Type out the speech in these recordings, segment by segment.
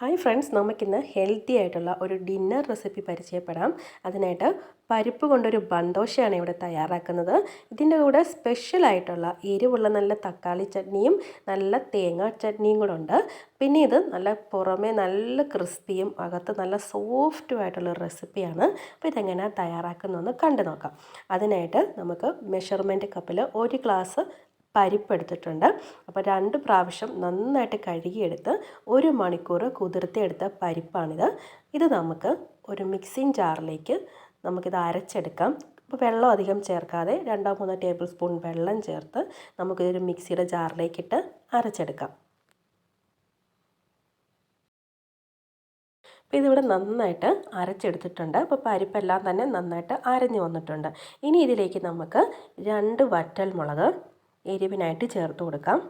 Hi friends നമുക്കിന്ന് healthy ആയിട്ടുള്ള ഒരു ഡിന്നർ റെസിപ്പി പരിചയപ്പെടാം. അതിനായിട്ട് പരിപ്പ് കൊണ്ടൊരു ബന്തോശയാണ് ഇവിടെ തയ്യാറാക്കുന്നത്. ഇതിന്റെ കൂടെ സ്പെഷ്യലായിട്ടുള്ള എരിവുള്ള നല്ല തക്കാളി ചട്നിയും നല്ല തേങ്ങാ ചട്നിയും കൂടെ ഉണ്ട്. പിന്നെ ഇത് നല്ല പുറമേ നല്ല ക്രിസ്പിയും അകത്ത് നല്ല സോഫ്റ്റും ആയിട്ടുള്ള റെസിപ്പിയാണ് അപ്പോൾ ഇതെങ്ങനെയാണ് തയ്യാറാക്കുന്നതെന്ന് കണ്ടു നോക്കാം. അതിനായിട്ട് നമുക്ക് മെഷർമെന്റ് കപ്പിൽ ഒരു ഗ്ലാസ് പരിപ്പ് എടുത്തിട്ടുണ്ട് അപ്പോൾ രണ്ട് പ്രാവശ്യം നന്നായിട്ട് കഴുകിയെടുത്ത് ഒരു മണിക്കൂർ കുതിർത്തിയെടുത്ത പരിപ്പാണിത്. ഇത് നമുക്ക് ഒരു മിക്സിങ് ജാറിലേക്ക് നമുക്കിത് അരച്ചെടുക്കാം. അപ്പോൾ വെള്ളം അധികം ചേർക്കാതെ രണ്ടോ മൂന്നോ ടേബിൾ സ്പൂൺ വെള്ളം ചേർത്ത് നമുക്കിതൊരു മിക്സിയുടെ ജാറിലേക്കിട്ട് അരച്ചെടുക്കാം. അപ്പോൾ ഇതിവിടെ നന്നായിട്ട് അരച്ചെടുത്തിട്ടുണ്ട്. അപ്പോൾ പരിപ്പെല്ലാം തന്നെ നന്നായിട്ട് അരഞ്ഞു വന്നിട്ടുണ്ട്. ഇനി ഇതിലേക്ക് നമുക്ക് രണ്ട് വറ്റൽ മുളക് എരിവിനായിട്ട് ചേർത്ത് കൊടുക്കാം.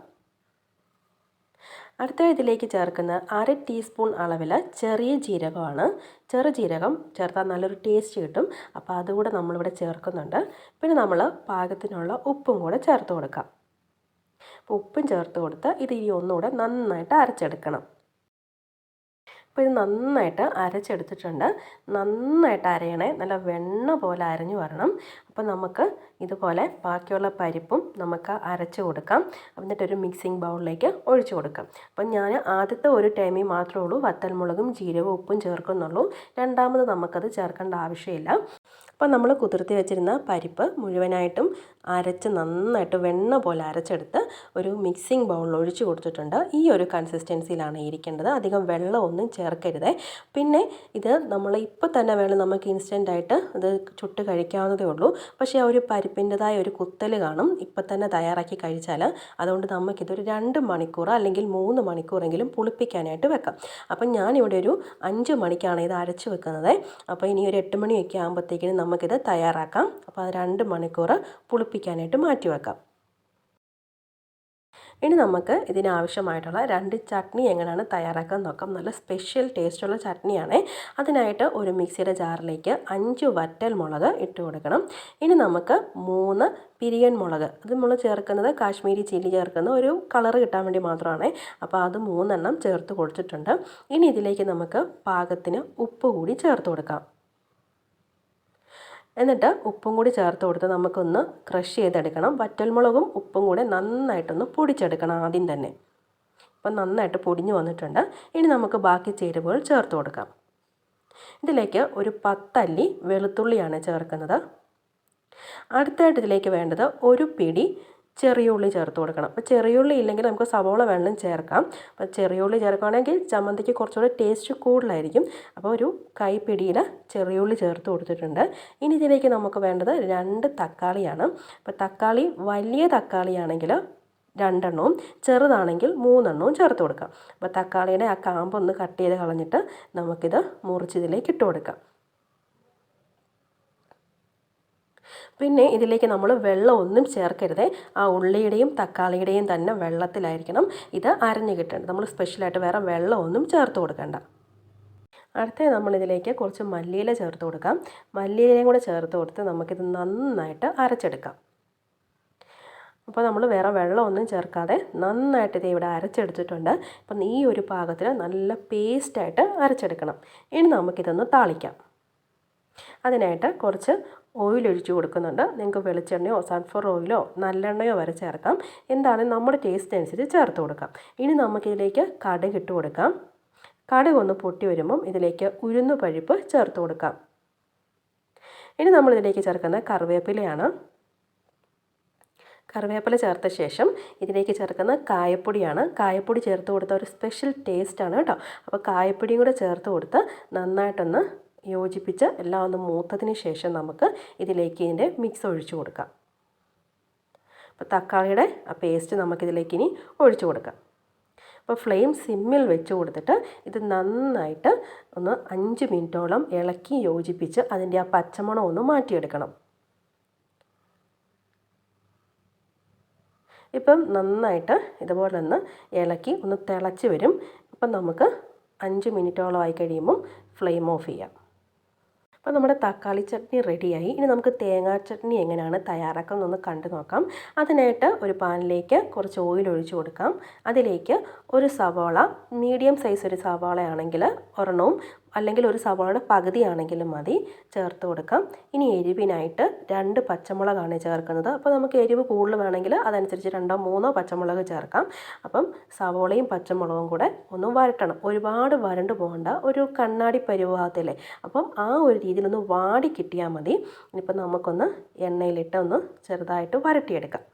അടുത്ത ഇതിലേക്ക് ചേർക്കുന്ന അര ടീസ്പൂൺ അളവിൽ ചെറിയ ജീരകമാണ്. ചെറു ജീരകം ചേർത്താൽ നല്ലൊരു ടേസ്റ്റ് കിട്ടും. അപ്പോൾ അതുകൂടെ നമ്മളിവിടെ ചേർക്കുന്നുണ്ട്. പിന്നെ നമ്മൾ പാകത്തിനുള്ള ഉപ്പും കൂടെ ചേർത്ത് കൊടുക്കാം. അപ്പോൾ ഉപ്പും ചേർത്ത് കൊടുത്ത് ഇത് ഈ ഒന്നുകൂടെ നന്നായിട്ട് അരച്ചെടുക്കണം. അപ്പോൾ ഇത് നന്നായിട്ട് അരച്ചെടുത്തിട്ടുണ്ട്. നന്നായിട്ട് അരയണേ. നല്ല വെണ്ണ പോലെ അരഞ്ഞു വരണം. അപ്പോൾ നമുക്ക് ഇതുപോലെ ബാക്കിയുള്ള പരിപ്പും നമുക്ക് അരച്ച് കൊടുക്കാം. എന്നിട്ടൊരു മിക്സിംഗ് ബൗളിലേക്ക് ഒഴിച്ചു കൊടുക്കാം. അപ്പം ഞാൻ ആദ്യത്തെ ഒരു ടൈമിൽ മാത്രമേ ഉള്ളൂ. വത്തൽമുളകും ജീരകവും ഉപ്പും ചേർക്കുന്നുള്ളൂ. രണ്ടാമത് നമുക്കത് ചേർക്കേണ്ട ആവശ്യമില്ല. അപ്പോൾ നമ്മൾ കുതിർത്തി വെച്ചിരുന്ന പരിപ്പ് മുഴുവനായിട്ടും അരച്ച് നന്നായിട്ട് വെണ്ണ പോലെ അരച്ചെടുത്ത് ഒരു മിക്സിംഗ് ബൗളിൽ ഒഴിച്ചു കൊടുത്തിട്ടുണ്ട്. ഈ ഒരു കൺസിസ്റ്റൻസിയിലാണ് ഇരിക്കേണ്ടത്. അധികം വെള്ളമൊന്നും ചേർക്കരുതേ. പിന്നെ ഇത് നമ്മൾ ഇപ്പോൾ തന്നെ വേണം നമുക്ക് ഇൻസ്റ്റന്റായിട്ട് ഇത് ചുട്ട് കഴിക്കാവുന്നതേ ഉള്ളൂ. പക്ഷേ ആ ഒരു പരിപ്പിന്റെതായ ഒരു കുത്തൽ കാണും. ഇപ്പം തന്നെ തയ്യാറാക്കി കഴിച്ചാൽ അതുകൊണ്ട് നമുക്കിതൊരു രണ്ട് മണിക്കൂർ അല്ലെങ്കിൽ മൂന്ന് മണിക്കൂറെങ്കിലും പുളിപ്പിക്കാനായിട്ട് വെക്കാം. അപ്പം ഞാനിവിടെ ഒരു അഞ്ച് മണിക്കാണ് ഇത് അരച്ച് വെക്കുന്നത്. അപ്പോൾ ഇനി ഒരു എട്ട് മണിയൊക്കെ ആകുമ്പോഴത്തേക്കിനും നമുക്കിത് തയ്യാറാക്കാം. അപ്പോൾ രണ്ട് മണിക്കൂർ പുളിപ്പിക്കാനായിട്ട് മാറ്റി വെക്കാം. ഇനി നമുക്ക് ഇതിനാവശ്യമായിട്ടുള്ള രണ്ട് ചട്നി എങ്ങനെയാണ് തയ്യാറാക്കാൻ നോക്കാം. നല്ല സ്പെഷ്യൽ ടേസ്റ്റുള്ള ചട്നിയാണ്. അതിനായിട്ട് ഒരു മിക്സിയുടെ ജാറിലേക്ക് അഞ്ച് വറ്റൽ മുളക് ഇട്ട് കൊടുക്കണം. ഇനി നമുക്ക് മൂന്ന് പിരിയൻ മുളക്. അത് നമ്മൾ ചേർക്കുന്നത് കാശ്മീരി ചില്ലി ചേർക്കുന്ന ഒരു കളർ കിട്ടാൻ വേണ്ടി മാത്രമാണ്. അപ്പോൾ അത് മൂന്നെണ്ണം ചേർത്ത് കൊടുത്തിട്ടുണ്ട്. ഇനി ഇതിലേക്ക് നമുക്ക് പാകത്തിന് ഉപ്പ് കൂടി ചേർത്ത് കൊടുക്കാം. എന്നിട്ട് ഉപ്പും കൂടി ചേർത്ത് കൊടുത്ത് നമുക്കൊന്ന് ക്രഷ് ചെയ്തെടുക്കണം. വറ്റൽമുളകും ഉപ്പും കൂടെ നന്നായിട്ടൊന്ന് പൊടിച്ചെടുക്കണം ആദ്യം തന്നെ. അപ്പം നന്നായിട്ട് പൊടിഞ്ഞു വന്നിട്ടുണ്ട്. ഇനി നമുക്ക് ബാക്കി ചേരുവകൾ ചേർത്ത് കൊടുക്കാം. ഇതിലേക്ക് ഒരു പത്തല്ലി വെളുത്തുള്ളിയാണ് ചേർക്കുന്നത്. അടുത്തായിട്ട് ഇതിലേക്ക് വേണ്ടത് ഒരു പിടി ചെറിയ ഉള്ളി ചേർത്ത് കൊടുക്കണം. അപ്പോൾ ചെറിയ ഉള്ളി ഇല്ലെങ്കിൽ നമുക്ക് സവോള വെള്ളം ചേർക്കാം. അപ്പോൾ ചെറിയ ഉള്ളി ചേർക്കുകയാണെങ്കിൽ ചമ്മന്തിക്ക് കുറച്ചുകൂടെ ടേസ്റ്റ് കൂടുതലായിരിക്കും. അപ്പോൾ ഒരു കൈപ്പിടിയിൽ ചെറിയ ഉള്ളി ചേർത്ത് കൊടുത്തിട്ടുണ്ട്. ഇനി ഇതിലേക്ക് നമുക്ക് വേണ്ടത് രണ്ട് തക്കാളിയാണ്. അപ്പോൾ തക്കാളി വലിയ തക്കാളിയാണെങ്കിൽ രണ്ടെണ്ണവും ചെറുതാണെങ്കിൽ മൂന്നെണ്ണവും ചേർത്ത് കൊടുക്കാം. അപ്പോൾ തക്കാളിയുടെ ആ കാമ്പൊന്ന് കട്ട് ചെയ്ത് കളഞ്ഞിട്ട് നമുക്കിത് മുറിച്ചിതിലേക്ക് ഇട്ട് കൊടുക്കാം. പിന്നെ ഇതിലേക്ക് നമ്മൾ വെള്ളം ഒന്നും ചേർക്കരുത്. ആ ഉള്ളിയുടെയും തക്കാളിയുടെയും തന്നെ വെള്ളത്തിലായിരിക്കണം ഇത് അരഞ്ഞു കിട്ടേണ്ടത്. നമ്മൾ സ്പെഷ്യലായിട്ട് വേറെ വെള്ളമൊന്നും ചേർത്ത് കൊടുക്കേണ്ട. അടുത്ത നമ്മളിതിലേക്ക് കുറച്ച് മല്ലിയില ചേർത്ത് കൊടുക്കാം. മല്ലിയിലയും കൂടെ ചേർത്ത് കൊടുത്ത് നമുക്കിത് നന്നായിട്ട് അരച്ചെടുക്കാം. അപ്പോൾ നമ്മൾ വേറെ വെള്ളമൊന്നും ചേർക്കാതെ നന്നായിട്ട് ഇത് ഇവിടെ അരച്ചെടുത്തിട്ടുണ്ട്. അപ്പം ഈ ഒരു പാകത്തിൽ നല്ല പേസ്റ്റായിട്ട് അരച്ചെടുക്കണം. ഇനി നമുക്കിതൊന്ന് താളിക്കാം. അതിനായിട്ട് കുറച്ച് ഓയിൽ ഒഴിച്ച് കൊടുക്കുന്നുണ്ട്. നിങ്ങൾക്ക് വെളിച്ചെണ്ണയോ സൺഫ്ലവർ ഓയിലോ നല്ലെണ്ണയോ വരെ ചേർക്കാം. എന്താണ്? നമ്മുടെ ടേസ്റ്റ് അനുസരിച്ച് ചേർത്ത് കൊടുക്കാം. ഇനി നമുക്കിതിലേക്ക് കടുക് ഇട്ട് കൊടുക്കാം. കടുക് ഒന്ന് പൊട്ടി വരുമ്പം ഇതിലേക്ക് ഉഴുന്നു പരിപ്പ് ചേർത്ത് കൊടുക്കാം. ഇനി നമ്മളിതിലേക്ക് ചേർക്കുന്ന കറിവേപ്പിലയാണ്. കറിവേപ്പില ചേർത്ത ശേഷം ഇതിലേക്ക് ചേർക്കുന്ന കായപ്പൊടിയാണ്. കായപ്പൊടി ചേർത്ത് കൊടുത്ത ഒരു സ്പെഷ്യൽ ടേസ്റ്റാണ് കേട്ടോ. അപ്പോൾ കായപ്പൊടിയും കൂടെ ചേർത്ത് കൊടുത്ത് നന്നായിട്ടൊന്ന് യോജിപ്പിച്ച് എല്ലാം ഒന്ന് മൂത്തതിന് ശേഷം നമുക്ക് ഇതിലേക്ക് ഇതിന്റെ മിക്സ് ഒഴിച്ചു കൊടുക്കാം. അപ്പോൾ തക്കാളിയുടെ ആ പേസ്റ്റ് നമുക്കിതിലേക്ക് ഇനി ഒഴിച്ചു കൊടുക്കാം. അപ്പോൾ ഫ്ലെയിം സിമ്മിൽ വെച്ച് കൊടുത്തിട്ട് ഇത് നന്നായിട്ട് ഒന്ന് അഞ്ച് മിനിറ്റോളം ഇളക്കി യോജിപ്പിച്ച് അതിന്റെ ആ പച്ചമണം ഒന്ന് മാറ്റിയെടുക്കണം. ഇപ്പം നന്നായിട്ട് ഇതുപോലെ ഒന്ന് ഇളക്കി ഒന്ന് തിളച്ച് വരും. അപ്പം നമുക്ക് അഞ്ച് മിനിറ്റോളം ആയി കഴിയുമ്പം ഫ്ലെയിം ഓഫ് ചെയ്യാം. അപ്പോൾ നമ്മുടെ തക്കാളി ചട്നി റെഡിയായി. ഇനി നമുക്ക് തേങ്ങാ ചട്നി എങ്ങനെയാണ് തയ്യാറാക്കുന്നതെന്ന് കണ്ടു നോക്കാം. അതിനായിട്ട് ഒരു പാനിലേക്ക് കുറച്ച് ഓയിൽ ഒഴിച്ചു കൊടുക്കാം. അതിലേക്ക് ഒരു സവാള മീഡിയം സൈസ് ഒരു സവാളയാണെങ്കിൽ ഒരെണ്ണവും അല്ലെങ്കിൽ ഒരു സവാളയുടെ പകുതിയാണെങ്കിലും മതി ചേർത്ത് കൊടുക്കാം. ഇനി എരിവിനായിട്ട് രണ്ട് പച്ചമുളകാണ് ചേർക്കുന്നത്. അപ്പോൾ നമുക്ക് എരിവ് കൂടുതൽ വേണമെങ്കിൽ അതനുസരിച്ച് രണ്ടോ മൂന്നോ പച്ചമുളക് ചേർക്കാം. അപ്പം സവോളയും പച്ചമുളകും കൂടെ ഒന്ന് വരട്ടണം. ഒരുപാട് വരണ്ട് പോകണ്ട ഒരു കണ്ണാടി പരുവാകത്തില്ലേ അപ്പം ആ ഒരു രീതിയിലൊന്ന് വാടി കിട്ടിയാൽ മതി. ഇനിയിപ്പോൾ നമുക്കൊന്ന് എണ്ണയിലിട്ട് ഒന്ന് ചെറുതായിട്ട് വരട്ടിയെടുക്കാം.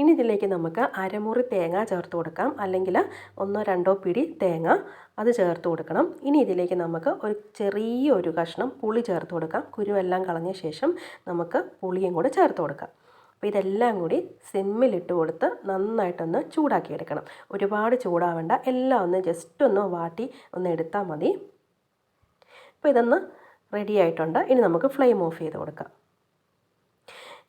ഇനി ഇതിലേക്ക് നമുക്ക് അരമുറി തേങ്ങ ചേർത്ത് കൊടുക്കാം. അല്ലെങ്കിൽ ഒന്നോ രണ്ടോ പിടി തേങ്ങ അത് ചേർത്ത് കൊടുക്കണം. ഇനി ഇതിലേക്ക് നമുക്ക് ഒരു ചെറിയ ഒരു കഷ്ണം പുളി ചേർത്ത് കൊടുക്കാം. കുരുവെല്ലാം കളഞ്ഞ ശേഷം നമുക്ക് പുളിയും കൂടെ ചേർത്ത് കൊടുക്കാം. അപ്പോൾ ഇതെല്ലാം കൂടി സിമ്മിലിട്ട് കൊടുത്ത് നന്നായിട്ടൊന്ന് ചൂടാക്കിയെടുക്കണം. ഒരുപാട് ചൂടാവേണ്ട. എല്ലാം ഒന്ന് ജസ്റ്റ് ഒന്ന് വാട്ടി ഒന്ന് എടുത്താൽ മതി. അപ്പോൾ ഇതൊന്ന് റെഡി ആയിട്ടുണ്ട്. ഇനി നമുക്ക് ഫ്ലെയിം ഓഫ് ചെയ്ത് കൊടുക്കാം.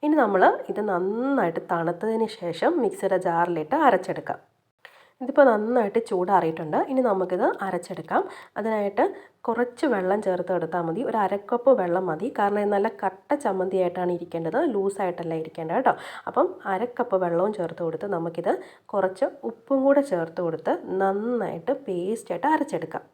ഇനി നമ്മൾ ഇത് നന്നായിട്ട് തണുത്തതിന് ശേഷം മിക്സിയുടെ ജാറിലിട്ട് അരച്ചെടുക്കാം. ഇതിപ്പോൾ നന്നായിട്ട് ചൂടാറിയിട്ടുണ്ട് ഇനി നമുക്കിത് അരച്ചെടുക്കാം. അതിനായിട്ട് കുറച്ച് വെള്ളം ചേർത്ത് എടുത്താൽ മതി. ഒരു അരക്കപ്പ് വെള്ളം മതി. കാരണം ഇത് നല്ല കട്ട ചമ്മന്തിയായിട്ടാണ് ഇരിക്കേണ്ടത്. ലൂസായിട്ടല്ല ഇരിക്കേണ്ടത് കേട്ടോ. അപ്പം അരക്കപ്പ് വെള്ളവും ചേർത്ത് കൊടുത്ത് നമുക്കിത് കുറച്ച് ഉപ്പും കൂടെ ചേർത്ത് കൊടുത്ത് നന്നായിട്ട് പേസ്റ്റായിട്ട് അരച്ചെടുക്കാം.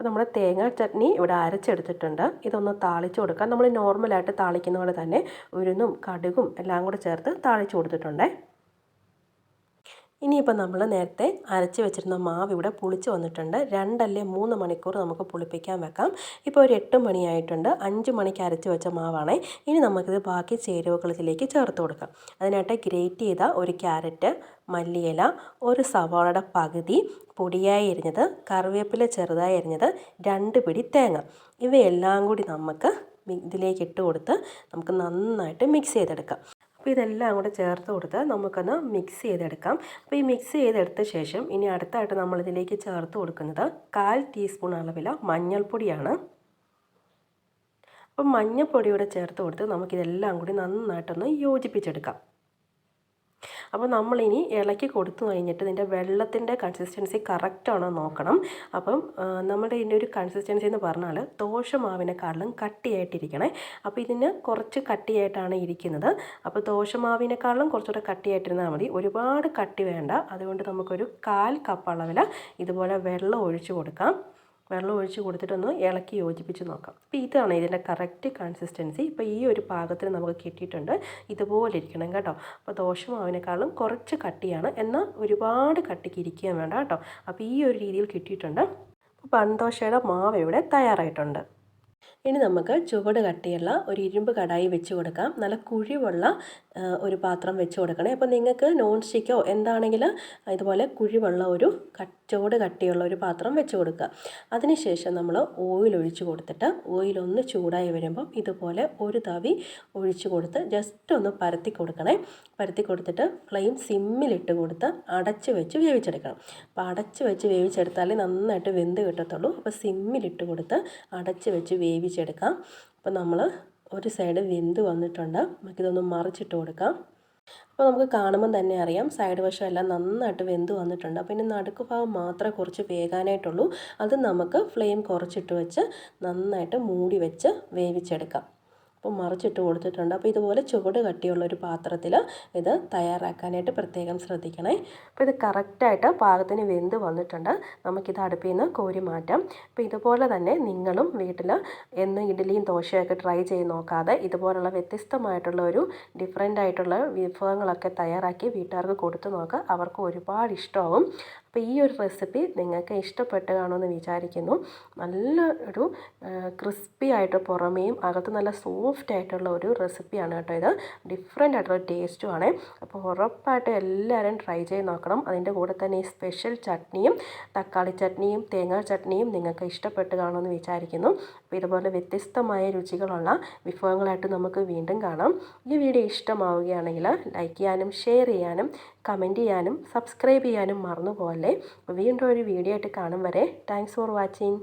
അപ്പോൾ നമ്മൾ തേങ്ങ ചട്നി ഇവിടെ അരച്ചെടുത്തിട്ടുണ്ട്. ഇതൊന്ന് താളിച്ച് കൊടുക്കാം. നമ്മൾ നോർമലായിട്ട് താളിക്കുന്ന പോലെ തന്നെ ഉരുന്നും കടുകും എല്ലാം കൂടെ ചേർത്ത് താളിച്ച് കൊടുത്തിട്ടുണ്ടേ. ഇനിയിപ്പോൾ നമ്മൾ നേരത്തെ അരച്ച് വെച്ചിരുന്ന മാവ് ഇവിടെ പുളിച്ച് വന്നിട്ടുണ്ട്. രണ്ടല്ലേ മൂന്ന് മണിക്കൂർ നമുക്ക് പുളിപ്പിക്കാൻ വെക്കാം. ഇപ്പോൾ ഒരു എട്ട് മണിയായിട്ടുണ്ട്. അഞ്ച് മണിക്ക് അരച്ച് വെച്ച മാവാണ്. ഇനി നമുക്കിത് ബാക്കി ചേരുവകളിലേക്ക് ചേർത്ത് കൊടുക്കാം. അതിനായിട്ട് ഗ്രേറ്റ് ചെയ്ത ഒരു ക്യാരറ്റ് മല്ലിയില ഒരു സവാളയുടെ പകുതി പൊടിയായി എരിഞ്ഞത് കറിവേപ്പില ചെറുതായി എരിഞ്ഞത് രണ്ട് പിടി തേങ്ങ. ഇവയെല്ലാം കൂടി നമുക്ക് ഇതിലേക്ക് ഇട്ട് കൊടുത്ത് നമുക്ക് നന്നായിട്ട് മിക്സ് ചെയ്തെടുക്കാം. അപ്പോൾ ഇതെല്ലാം കൂടെ ചേർത്ത് കൊടുത്ത് നമുക്കൊന്ന് മിക്സ് ചെയ്തെടുക്കാം. അപ്പോൾ ഈ മിക്സ് ചെയ്തെടുത്ത ശേഷം ഇനി അടുത്തായിട്ട് നമ്മളിതിലേക്ക് ചേർത്ത് കൊടുക്കുന്നത് കാൽ ടീസ്പൂൺ അളവിൽ മഞ്ഞൾപ്പൊടിയാണ്. അപ്പം മഞ്ഞൾപ്പൊടിയോടെ ചേർത്ത് കൊടുത്ത് നമുക്കിതെല്ലാം കൂടി നന്നായിട്ടൊന്ന് യോജിപ്പിച്ചെടുക്കാം. അപ്പോൾ നമ്മളിനി ഇളക്കി കൊടുത്തു കഴിഞ്ഞിട്ട് ഇതിന്റെ വെള്ളത്തിന്റെ കൺസിസ്റ്റൻസി കറക്റ്റാണോ നോക്കണം. അപ്പം നമ്മുടെ ഇതിന്റെ ഒരു കൺസിസ്റ്റൻസി എന്ന് പറഞ്ഞാൽ ദോശമാവിനെക്കാളും കട്ടിയായിട്ടിരിക്കണേ. അപ്പോൾ ഇതിന് കുറച്ച് കട്ടിയായിട്ടാണ് ഇരിക്കുന്നത്. അപ്പോൾ ദോശമാവിനേക്കാളും കുറച്ചുകൂടെ കട്ടിയായിട്ടിരുന്നാൽ മതി. ഒരുപാട് കട്ടി വേണ്ട. അതുകൊണ്ട് നമുക്കൊരു കാൽ കപ്പ് അളവിൽ ഇതുപോലെ വെള്ളം ഒഴിച്ചു കൊടുക്കാം. വെള്ളം ഒഴിച്ച് കൊടുത്തിട്ടൊന്ന് ഇളക്കി യോജിപ്പിച്ച് നോക്കാം. അപ്പോൾ ഇതാണ് ഇതിന്റെ കറക്റ്റ് കൺസിസ്റ്റൻസി ഇപ്പോൾ ഈ ഒരു പാകത്തിന് നമുക്ക് കിട്ടിയിട്ടുണ്ട്. ഇതുപോലെ ഇരിക്കണം കേട്ടോ. അപ്പോൾ ദോശമാവിനേക്കാളും കുറച്ച് കട്ടിയാണ്. എന്നാൽ ഒരുപാട് കട്ടിക്ക് ഇരിക്കുകയും വേണ്ട കേട്ടോ. അപ്പോൾ ഈ ഒരു രീതിയിൽ കിട്ടിയിട്ടുണ്ട്. അപ്പോൾ പൺദോശയുടെ മാവ് ഇവിടെ തയ്യാറായിട്ടുണ്ട്. ഇനി നമുക്ക് ചുവട് കട്ടിയുള്ള ഒരു ഇരുമ്പ് കടായി വെച്ച് കൊടുക്കാം. നല്ല കുഴിവുള്ള ഒരു പാത്രം വെച്ച് കൊടുക്കണേ. അപ്പോൾ നിങ്ങൾക്ക് നോൺ സ്റ്റിക്കോ എന്താണെങ്കിലും ഇതുപോലെ കുഴിവുള്ള ഒരു ചുവട് കട്ടിയുള്ള ഒരു പാത്രം വെച്ച് കൊടുക്കുക. അതിനുശേഷം നമ്മൾ ഓയിൽ ഒഴിച്ച് കൊടുത്തിട്ട് ഓയിൽ ഒന്ന് ചൂടായി വരുമ്പം ഇതുപോലെ ഒരു തവി ഒഴിച്ച് കൊടുത്ത് ജസ്റ്റ് ഒന്ന് പരത്തി കൊടുക്കണേ. പരത്തി കൊടുത്തിട്ട് ഫ്ലെയിം സിമ്മിലിട്ട് കൊടുത്ത് അടച്ച് വെച്ച് വേവിച്ചെടുക്കണം. അപ്പോൾ അടച്ച് വെച്ച് വേവിച്ചെടുത്താലേ നന്നായിട്ട് വെന്ത് കിട്ടത്തുള്ളൂ. അപ്പോൾ സിമ്മിലിട്ട് കൊടുത്ത് അടച്ച് വെച്ച് വേവിച്ചെടുക്കാം. അപ്പോൾ നമ്മൾ ഒരു സൈഡ് വെന്ത് വന്നിട്ടുണ്ട്. നമുക്കിതൊന്ന് മറിച്ചിട്ട് കൊടുക്കാം. അപ്പോൾ നമുക്ക് കാണുമ്പം തന്നെ അറിയാം സൈഡ് വശം എല്ലാം നന്നായിട്ട് വെന്ത് വന്നിട്ടുണ്ട്. അപ്പോൾ ഇനി നടുക്ക് ഭാഗം മാത്രമേ കുറച്ച് വേകാനായിട്ടുള്ളൂ. അത് നമുക്ക് ഫ്ലെയിം കുറച്ചിട്ട് വെച്ച് നന്നായിട്ട് മൂടി വെച്ച് വേവിച്ചെടുക്കാം. അപ്പോൾ മറിച്ചിട്ട് കൊടുത്തിട്ടുണ്ട്. അപ്പോൾ ഇതുപോലെ ചുവട് കട്ടിയുള്ള ഒരു പാത്രത്തിൽ ഇത് തയ്യാറാക്കാനായിട്ട് പ്രത്യേകം ശ്രദ്ധിക്കണേ. അപ്പോൾ ഇത് കറക്റ്റായിട്ട് പാകത്തിന് വെന്ത് വന്നിട്ടുണ്ട്. നമുക്കിത് അടുപ്പിൽ നിന്ന് കോരി മാറ്റാം. അപ്പോൾ ഇതുപോലെ തന്നെ നിങ്ങളും വീട്ടിൽ എന്ന് ഇഡ്ഡലിയും ദോശയൊക്കെ ട്രൈ ചെയ്ത് നോക്കാതെ ഇതുപോലുള്ള വ്യത്യസ്തമായിട്ടുള്ള ഒരു ഡിഫറെന്റ് ആയിട്ടുള്ള വിഭവങ്ങളൊക്കെ തയ്യാറാക്കി വീട്ടുകാർക്ക് കൊടുത്തു നോക്കുക. അവർക്ക് ഒരുപാട് ഇഷ്ടമാവും. അപ്പോൾ ഈ ഒരു റെസിപ്പി നിങ്ങൾക്ക് ഇഷ്ടപ്പെട്ട് കാണുമെന്ന് വിചാരിക്കുന്നു. നല്ല ഒരു ക്രിസ്പി ആയിട്ട് പുറമേയും അകത്ത് നല്ല സോഫ്റ്റ് ആയിട്ടുള്ള ഒരു റെസിപ്പിയാണ് കേട്ടോ ഇത്. ഡിഫറെന്റ് ആയിട്ടുള്ള ടേസ്റ്റും ആണ്. അപ്പോൾ ഉറപ്പായിട്ട് എല്ലാവരും ട്രൈ ചെയ്ത് നോക്കണം. അതിന്റെ കൂടെ തന്നെ ഈ സ്പെഷ്യൽ ചട്നിയും തക്കാളി ചട്നിയും തേങ്ങാ ചട്നിയും നിങ്ങൾക്ക് ഇഷ്ടപ്പെട്ട് കാണുമെന്ന് വിചാരിക്കുന്നു. അപ്പോൾ ഇതുപോലെ വ്യത്യസ്തമായ രുചികളുള്ള വിഭവങ്ങളായിട്ട് നമുക്ക് വീണ്ടും കാണാം. ഈ വീഡിയോ ഇഷ്ടമാവുകയാണെങ്കിൽ ലൈക്ക് ചെയ്യാനും ഷെയർ ചെയ്യാനും കമന്റ് ചെയ്യാനും സബ്സ്ക്രൈബ് ചെയ്യാനും മറന്നു പോകല്ലേ വീണ്ടും ഒരു വീഡിയോ ആയിട്ട് കാണും വരെ. Thanks for watching